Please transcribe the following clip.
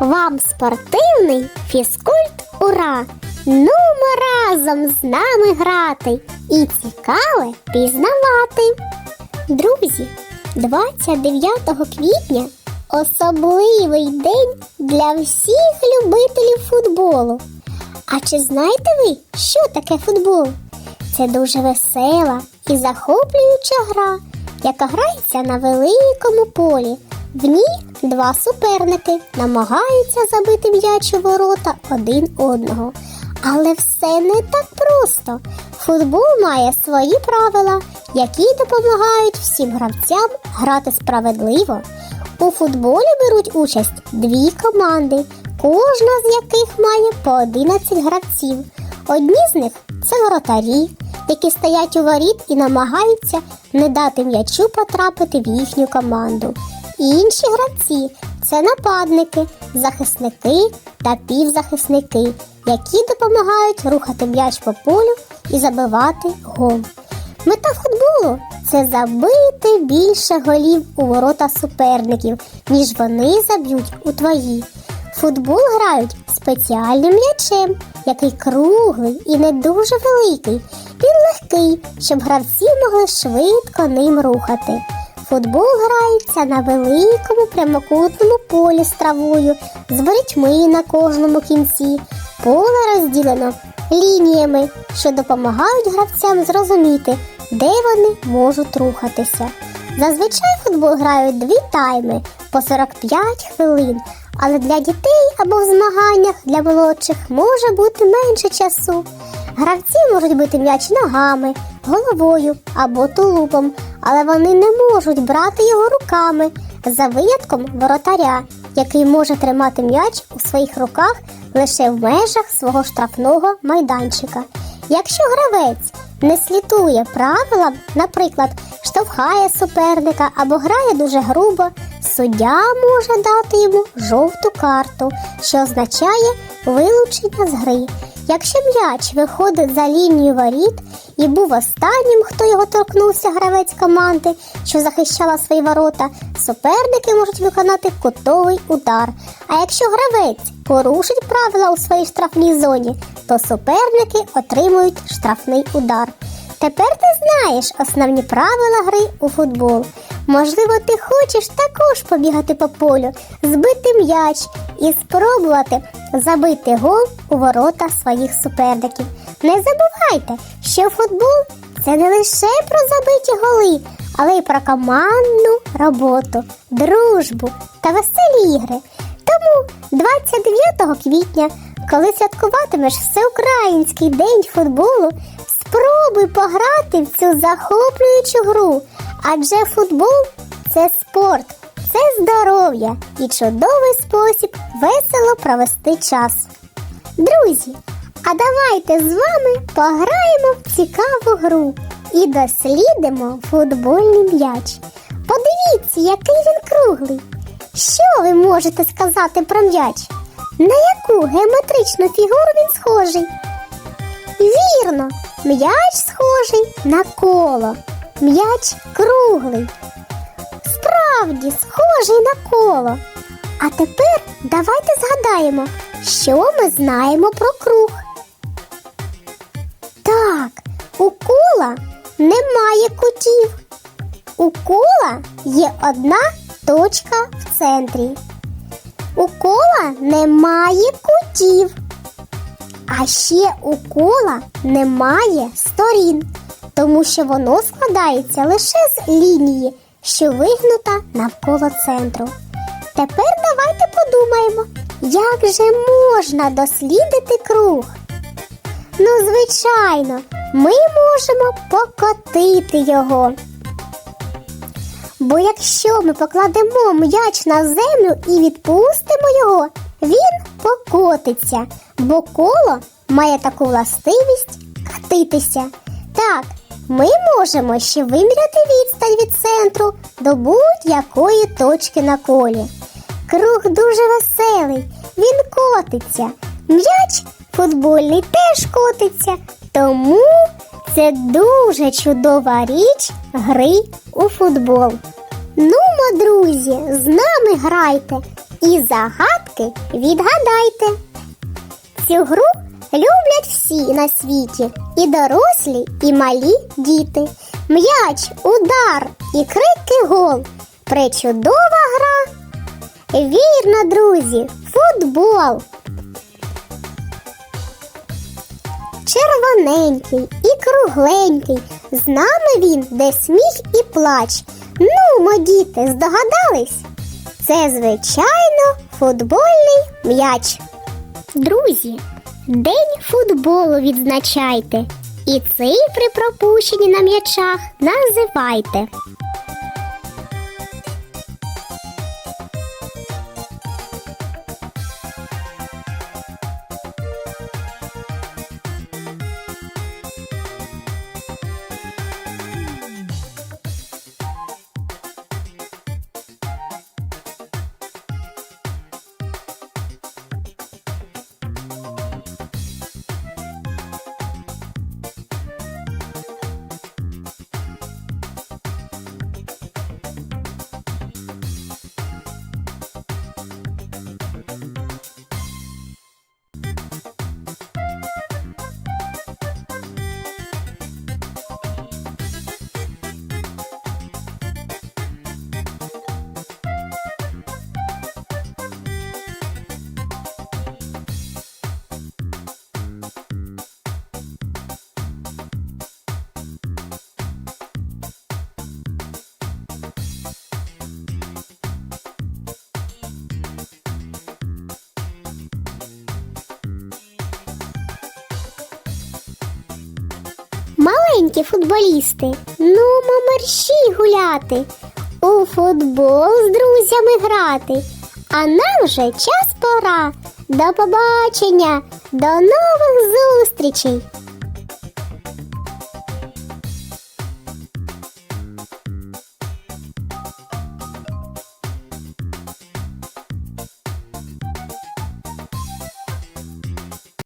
Вам спортивний фізкульт ура! Нумо разом з нами грати і цікаве пізнавати. Друзі, 29 квітня особливий день для всіх любителів футболу. А чи знаєте ви, що таке футбол? Це дуже весела і захоплююча гра, яка грається на великому полі. В ній два суперники намагаються забити м'яч у ворота один одного. Але все не так просто. Футбол має свої правила, які допомагають всім гравцям грати справедливо. У футболі беруть участь дві команди, кожна з яких має по 11 гравців. Одні з них це воротарі, які стоять у воріт і намагаються не дати м'ячу потрапити в їхню команду. Інші гравці це нападники, захисники та півзахисники, які допомагають рухати м'яч по полю і забивати гол. Мета футболу це забити більше голів у ворота суперників, ніж вони заб'ють у твої. Футбол грають спеціальним м'ячем, який круглий і не дуже великий. Він легкий, щоб гравці могли швидко ним рухати. Футбол грається на великому прямокутному полі з травою, з ворітьми на кожному кінці. Поле розділено лініями, що допомагають гравцям зрозуміти, де вони можуть рухатися. Зазвичай футбол грають дві тайми по 45 хвилин, але для дітей або в змаганнях для молодших може бути менше часу. Гравці можуть бити м'яч ногами, головою або тулубом, але вони не можуть брати його руками за винятком воротаря, який може тримати м'яч у своїх руках лише в межах свого штрафного майданчика. Якщо гравець не слідує правилам, наприклад, штовхає суперника або грає дуже грубо, суддя може дати йому жовту карту, що означає вилучення з гри. Якщо м'яч виходить за лінію воріт і був останнім, хто його торкнувся гравець команди, що захищала свої ворота, суперники можуть виконати кутовий удар. А якщо гравець порушить правила у своїй штрафній зоні, то суперники отримують штрафний удар. Тепер ти знаєш основні правила гри у футбол. Можливо, ти хочеш також побігати по полю, збити м'яч і спробувати забити гол у ворота своїх суперників. Не забувайте, що футбол це не лише про забиті голи, але й про командну роботу, дружбу та веселі ігри. Тому 29 квітня, коли святкуватимеш Всеукраїнський день футболу, спробуй пограти в цю захоплюючу гру, адже футбол це спорт, це здоров'я і чудовий спосіб весело провести час. Друзі, а давайте з вами пограємо в цікаву гру і дослідимо футбольний м'яч. Подивіться, який він круглий. Що ви можете сказати про м'яч? На яку геометричну фігуру він схожий? Вірно, м'яч схожий на коло. М'яч круглий. Справді схожий на коло. А тепер давайте згадаємо, що ми знаємо про круг. Так, у кола немає кутів. У кола є одна точка в центрі. У кола немає кутів. А ще у кола немає сторін, тому що воно складається лише з лінії, що вигнута навколо центру. Тепер давайте подумаємо, як же можна дослідити круг. Ну, звичайно, ми можемо покотити його. Бо якщо ми покладемо м'яч на землю і відпустимо його, він покотиться, бо коло має таку властивість хтитися. Так, ми можемо ще виміряти відстань від центру до будь-якої точки на колі. Круг дуже веселий, він котиться. М'яч футбольний теж котиться, тому це дуже чудова річ гри у футбол. Нумо, друзі, з нами грайте і загадки відгадайте. Цю гру люблять всі на світі, і дорослі, і малі діти. М'яч, удар і крики гол. Пречудова гра. Вірно, друзі, футбол. Червоненький і кругленький. З нами він, де сміх і плач. Ну, мо, діти, здогадались? Це, звичайно, футбольний м'яч. Друзі, день футболу відзначайте. І цифри пропущені на м'ячах називайте. Маленькі футболісти, ну мерщій гуляти, у футбол з друзями грати. А нам вже час пора. До побачення, до нових зустрічей!